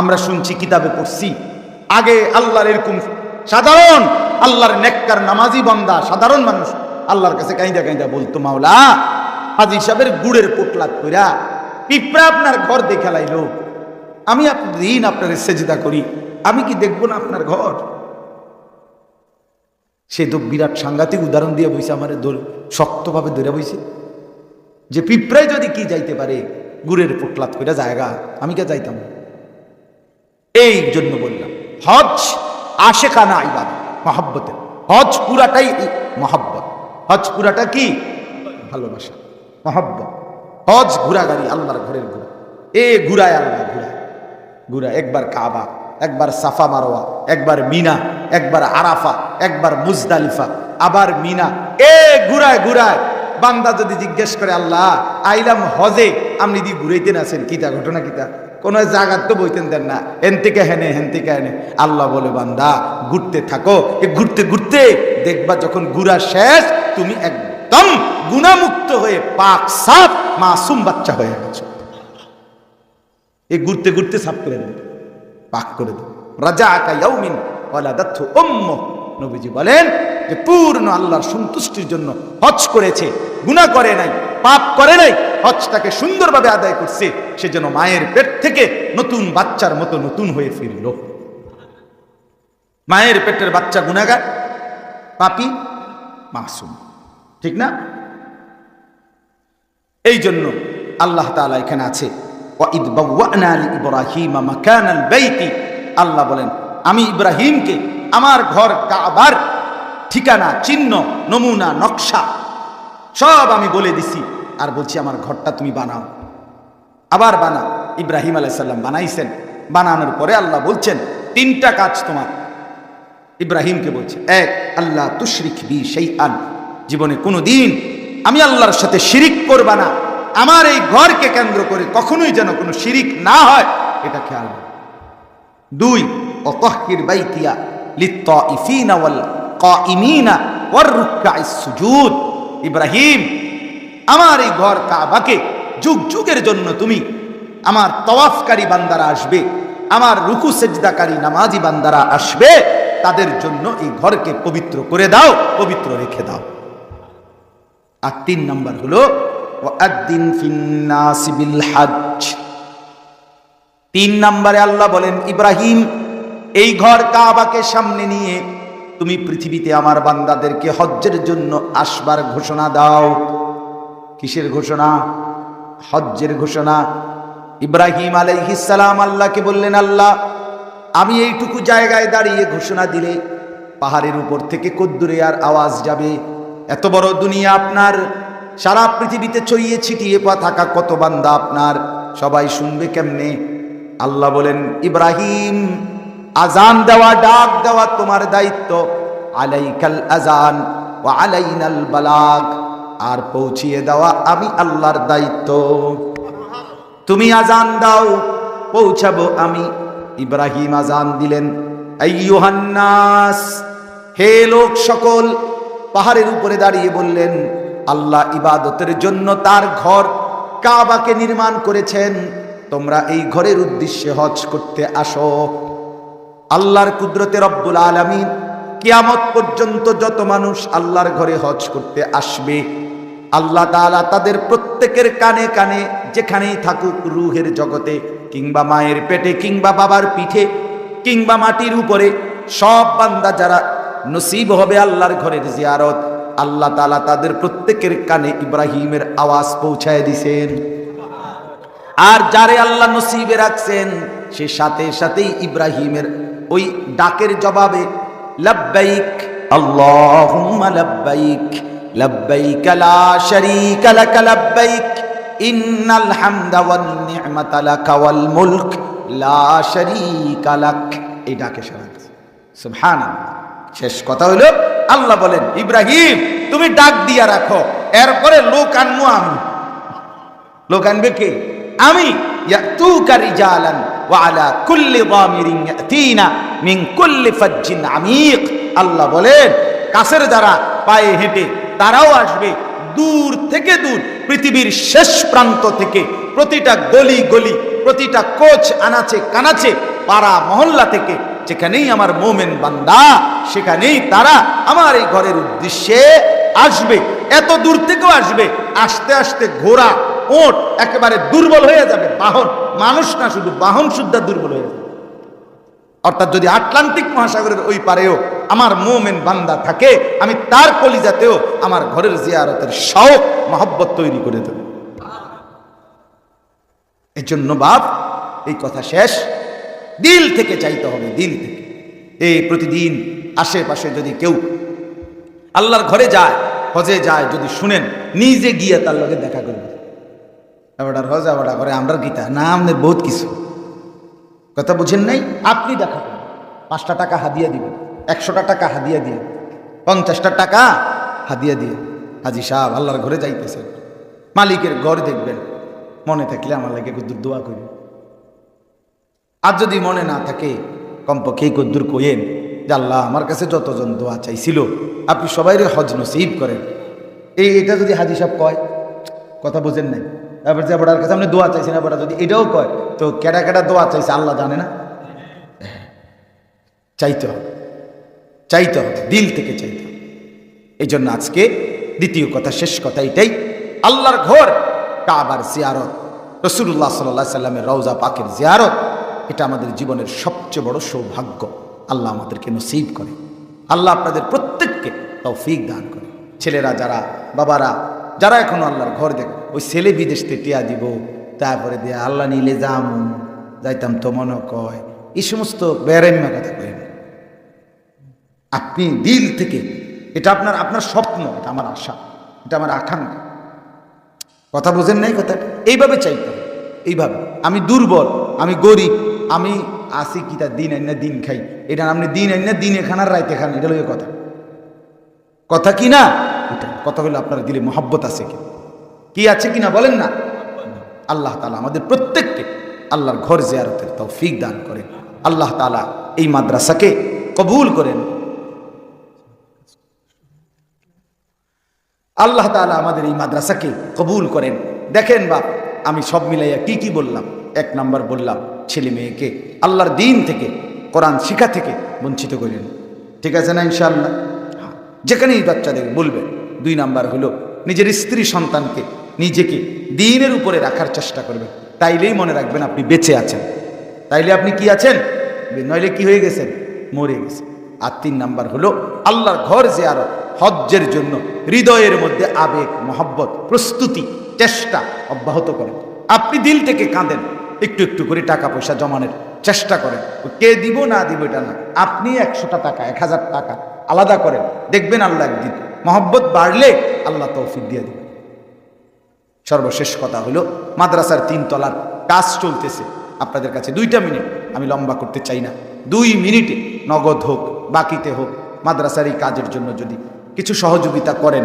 আমরা শুনছি, কিতাবে পড়ছি। আগে আল্লাহর এরকম সাধারণ, আল্লাহর নেককার নামাজি বন্দা, সাধারণ মানুষ, আল্লাহর কাছে কাইদা কাইদা বলতো, মাওলা, হাজি সাহেবের গুড়ের পোটলাত কইরা পিঁপড়া আপনার ঘর দেখে লাইলো। আমি দিন আপনার সেজদা করি, আমি কি দেখব না আপনার ঘর? সে তো বিরাট সাংঘাতিক উদাহরণ দিয়ে বইছে, আমার শক্তভাবে ধরে বইছে। যে পিঁপড়ায় যদি কি যাইতে পারে, গুড়ের পোটলাত কইরা জায়গা, আমি কে যাইতাম? এই জন্য বললাম, হজ আশেকানা ইবাদ মহাব্বতে হজ পুরাটাই মহাব্বত। হজ পুরাটা কি? ভালোবাসা, মহাব্বত। হজ ঘুরাগাড়ি আল্লাহর ঘরের ঘুরা। এ ঘুরায় আল্লাহ, ঘুরায়। ঘুরা একবার কাবা, একবার সাফা মারোয়া, একবার মিনা, একবার আরাফা, একবার মুজদালিফা, আবার মিনা। এ ঘুরায় ঘুরায়। বান্দা যদি জিজ্ঞেস করে, আল্লাহ, আইলাম হজে, আপনি দি ঘুরাইতেন আছেন? কিতা ঘটনা কিতা কোন জায়গার তো বইতেন দেন না। হেন থেকে হেনে হেন থেকে হেনে। আল্লাহ বলে, বান্দা, ঘুরতে থাকো। এ ঘুরতে ঘুরতে দেখবা যখন ঘুরা শেষ, তুমি একদম গুণামুক্ত হয়ে পাক সাফ, মাসুম বাচ্চা হয়ে গেছো। এই ঘুরতে ঘুরতে সাফ করে দেবে। পাক করে দেবে। রাজা আকা নবীজি বলেন যে, পূর্ণ আল্লাহর সন্তুষ্টির জন্য হজ করেছে, গুনাহ করে নাই, পাপ করে নাই হজটাকে সুন্দরভাবে আদায় করছে, সে যেন মায়ের পেট থেকে নতুন বাচ্চার মতো নতুন হয়ে ফিরল। মায়ের পেটের বাচ্চা গুনাগার পাপি, মাসুম। ঠিক না? এই জন্য আল্লাহ তাআলা এখানে আছে আল্লাহ বলেন, আমি ইব্রাহিমকে আমার ঘর কাবার ঠিকানা, চিহ্ন, নমুনা, নকশা সব আমি বলে দিছি। আর বলছি, আমার ঘরটা তুমি বানাও। আবার বানা, ইব্রাহিম আলাইসাল্লাম বানাইছেন। বানানোর পরে আল্লাহ বলছেন, তিনটা কাজ তোমার। ইব্রাহিমকে বলছে, এক আল্লাহ তুশরিক বি সেই আন জীবনে কোনো দিন আমি আল্লাহর সাথে শিরিক করবা না। আমার এই ঘরকে কেন্দ্র করে কখনোই যেন কোনো শিরিক না হয়, এটা খেয়াল। দুই অতহির বাইতিয়া লিত্তাইফিনা ওয়াল কাইমিনা ওয়ার রুকআইস সুজুদ। ইব্রাহিম আমার এই ঘর কাবাকে যুগ যুগের জন্য তুমি আমার তওয়াফকারী বান্দারা আসবে, আমার রুকু সেজদাকারী নামাজি বান্দারা আসবে, তাদের জন্য এই ঘরকে পবিত্র করে দাও, পবিত্র রেখে দাও। আর তিন নম্বর হলো তিন নম্বরে আল্লাহ বলেন, ইব্রাহিম, এই ঘর কাবাকে সামনে নিয়ে তুমি পৃথিবীতে আমার বান্দাদেরকে হজ্জের জন্য আসবার ঘোষণা দাও। কিসের ঘোষণা? হজ্জের ঘোষণা। ইব্রাহিম আলাইহিসালাম আল্লাহকে বললেন, আল্লাহ, আমি এইটুকু জায়গায় দাঁড়িয়ে ঘোষণা দিলে পাহাড়ের উপর থেকে কদ্দুরে আর আওয়াজ যাবে। এত বড় দুনিয়া আপনার, সারা পৃথিবীতে ছড়িয়ে ছিটিয়ে থাকা কত বান্দা আপনার? সবাই শুনবে কেমনে? আল্লাহ বলেন, ইব্রাহিম আজান দেওয়া, ডাক দেওয়া তোমার দায়িত্ব। আলাইকাল আজান ও আলাইনাল বালাগ। আর পৌঁছিয়ে দেওয়া আমি আল্লাহর দায়িত্ব। তুমি আজান দাও, পৌঁছাবো আমি। ইব্রাহিম আজান দিলেন হে লোক সকল, পাহাড়ের উপরে দাঁড়িয়ে বললেন, আল্লাহ ইবাদতের জন্য তার ঘর কাবাকে নির্মাণ করেছেন। তোমরা এই ঘরের উদ্দেশ্যে হজ করতে আসো। আল্লাহর কুদরতে রব্বুল আলামিন কিয়ামত পর্যন্ত যত মানুষ আল্লাহর ঘরে হজ করতে আসবে আল্লাহ তাআলা তাদের প্রত্যেকের কানে কানে যেখানেই থাকুক রুহের জগতে, কিংবা মায়ের পেটে, কিংবা বাবার পিঠে, কিংবা মাটির উপরে, সব বান্দা যারা নসিব হবে আল্লাহর ঘরের জিয়ারত, আল্লাহ তাআলা তাদের প্রত্যেকের কানে ইব্রাহিমের আওয়াজ পৌঁছায় দিছেন। আর যারে আল্লাহ নসিবে রাখছেন, সে সাথে সাথেই ইব্রাহিমের ওই ডাকের জবাবে, লাব্বাইক, আল্লাহুম্মা লাব্বাইক। লাক লাব্বাইক ইন্নাল হামদা ওয়ান নি'মাতা লাকা ওয়াল মুলক লা শারীকা লাক এই ডাকে সারা দিছে শেষ কথা হলো, আল্লাহ বলেন, ইব্রাহিম, তুমি ডাক দিয়া রাখো, এরপরে লোক আনমু আমি। লোক আনবে কে? আমি। ইয়াতুকা রিজালান ওয়া আলা কুল্লি দামিরিন ইয়াতিনা মিন কুল্লি ফাজ্জিন আমিক। আল্লাহ বলেন, কাছের যারা পায়ে হেঁটে তারাও আসবে। দূর থেকে দূর, পৃথিবীর শেষ প্রান্ত থেকে প্রতিটা গলি গলি, প্রতিটা কোচ আনাচে কানাচে পাড়া মহল্লা থেকে, যেখানেই আমার মোমেন বান্দা, সেখানেই তারা আমার এই ঘরের উদ্দেশ্যে আসবে। এত দূর থেকেও আসবে। আস্তে আস্তে ঘোড়া, ওট একেবারে দুর্বল হয়ে যাবে। বাহন, মানুষ না শুধু, বাহন শুদ্ধা দুর্বল হয়ে যাবে। অর্থাৎ যদি আটলান্টিক মহাসাগরের ওই পারেও আমার মোমেন বান্দা থাকে, আমি তার কলিজাতেও আমার ঘরের জিয়ারতের শখ মহব্বত তৈরি করে দেব। এই জন্য বাপ, এই কথা শেষ। দিল থেকে চাইতে হবে, দিল থেকে। এই প্রতিদিন আশেপাশে যদি কেউ আল্লাহর ঘরে যায়, হজে যায়, যদি শুনেন, নিজে গিয়ে তার লগে দেখা করবে। এবার হজ আবার করে আমরা গীতা না আমাদের বহুত কিছু। কথা বুঝেন নাই? আপনি দেখা পাঁচটা টাকা হাদিয়া দিবেন। একশোটা টাকা হাদিয়া দিয়ে, পঞ্চাশটা টাকা হাদিয়া দিয়ে। হাজি সাহেব আল্লাহর ঘরে যাইতেছেন মালিকের ঘর দেখবেন। মনে থাকলে আমার লাগে কুদ্দুর দোয়া করি। আর যদি মনে না থাকে, কমপক্ষে কদ্দুর কইেন যে আল্লাহ আমার কাছে যতজন দোয়া চাইছিল, আপনি সবাইরে হজ নসিব করেন। এই এটা যদি হাজি সাহেব কয়, কথা বোঝেন নাই। তারপর যে বড়ার কাছে আপনি দোয়া চাইছেন, বড়া যদি এটাও কয়, তো কেডা কেডা দোয়া চাইছে আল্লাহ জানে না? চাইতে হবে। চাইতে হবে, দিল থেকে চাইতে হবে। এই জন্য আজকে দ্বিতীয় কথা, শেষ কথা এটাই। আল্লাহর ঘর, কাবার জিয়ারত রসুল্লাহ সাল্লাহ সাল্লামের রওজা পাকের জিয়ারত, এটা আমাদের জীবনের সবচেয়ে বড় সৌভাগ্য। আল্লাহ আমাদেরকে নসিব করে। আল্লাহ আপনাদের প্রত্যেককে তৌফিক দান করে। ছেলেরা যারা, বাবারা, যারা এখনও আল্লাহর ঘর দেখ, ওই ছেলে বিদেশ টিয়া দিব, তারপরে দিয়ে আল্লাহ নিলে যাম যাইতাম তো মনে কয়, এই সমস্ত বেড়াইমা কথা না। আপনি দিল থেকে, এটা আপনার আপনার স্বপ্ন, এটা আমার আশা, এটা আমার আকাঙ্ক্ষা। কথা বোঝেন নাই কথা এইভাবে চাইতে হবে এইভাবে। আমি দুর্বল, আমি গরিব, আমি আসি কি তার দিন আইনা দিন খাই। এটা আপনি দিন আইনা দিন এখান আর রাইতে খান এটা লইয়ে কথা। কথা কি না? এটা, কথা হলো আপনার দিলে মহাব্বত আছে কি? কি আছে কি না বলেন না? আল্লাহ তালা আমাদের প্রত্যেককে আল্লাহর ঘর জিয়ারতের তৌফিক দান করেন। আল্লাহ তালা এই মাদ্রাসাকে কবুল করেন। আল্লাহ তালা আমাদের এই মাদ্রাসাকে কবুল করেন। দেখেন বাপ আমি সব মিলাইয়া কি কি বললাম? এক নাম্বার বললাম ছেলে মেয়েকে আল্লাহর দিন থেকে কোরআন শিখা থেকে বঞ্চিত করেন। ঠিক আছে না ইনশাআল্লাহ? হ্যাঁ, যেখানেই বাচ্চাদের বলবে দুই নাম্বার হলো নিজের স্ত্রী সন্তানকে নিজেকে দিনের উপরে রাখার চেষ্টা করবেন তাইলেই মনে রাখবেন আপনি বেঁচে আছেন। তাইলে আপনি কি আছেন? নইলে কি হয়ে গেছেন? মরে গেছেন। আর তিন নাম্বার হলো আল্লাহর ঘর যে জিয়ারত। হজ্জের জন্য, হৃদয়ের মধ্যে আবেগ, মহব্বত, প্রস্তুতি, চেষ্টা অব্যাহত করেন। আপনি দিল থেকে কাঁদেন, একটু একটু করে টাকা পয়সা জমানোর চেষ্টা করেন। কে দিব, না দিব, এটা না। আপনি একশোটা টাকা, এক হাজার টাকা আলাদা করেন। দেখবেন আল্লাহ একদিন, মহব্বত বাড়লে আল্লাহ তৌফিক দিয়ে দেবেন। সর্বশেষ কথা হলো, মাদ্রাসার তিনতলার কাজ চলতেছে। আপনাদের কাছে দুইটা মিনিট, আমি লম্বা করতে চাই না। দুই মিনিটে নগদ হোক, বাকিতে হোক, মাদ্রাসার এই কাজের জন্য যদি কিছু সহযোগিতা করেন।